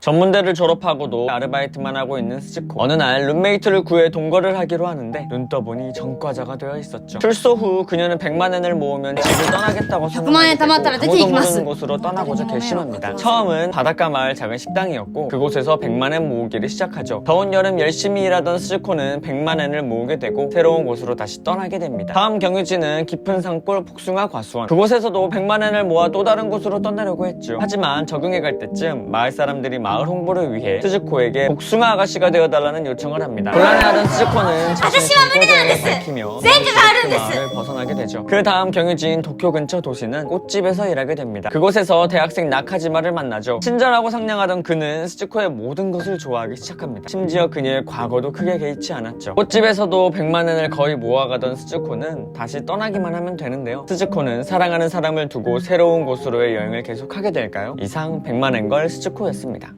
전문대를 졸업하고도 아르바이트만 하고 있는 스즈코. 어느 날 룸메이트를 구해 동거를 하기로 하는데 눈 떠보니 전과자가 되어 있었죠. 출소 후 그녀는 100만 엔을 모으면 집을 떠나겠다고 선언하게 되고 아무도 모르는 곳으로 떠나고자 결심합니다. 처음은 바닷가 마을 작은 식당이었고 그곳에서 100만 엔 모으기를 시작하죠. 더운 여름 열심히 일하던 스즈코는 100만 엔을 모으게 되고 새로운 곳으로 다시 떠나게 됩니다. 다음 경유지는 깊은 산골 복숭아 과수원. 그곳에서도 100만 엔을 모아 또 다른 곳으로 떠나려고 했죠. 하지만 적응해갈 때쯤 마을 사람들이 마을 홍보를 위해 스즈코에게 복숭아 아가씨가 되어달라는 요청을 합니다. 곤란해하던 스즈코는 자신의 동거자에게 밝히며 마을을 벗어나게 되죠. 그 다음 경유지인 도쿄 근처 도시는 꽃집에서 일하게 됩니다. 그곳에서 대학생 나카지마를 만나죠. 친절하고 상냥하던 그는 스즈코의 모든 것을 좋아하기 시작합니다. 심지어 그녀의 과거도 크게 개의치 않았죠. 꽃집에서도 100만 엔을 거의 모아가던 스즈코는 다시 떠나기만 하면 되는데요. 스즈코는 사랑하는 사람을 두고 새로운 곳으로의 여행을 계속하게 될까요? 이상 100만 엔 걸 스즈코였습니다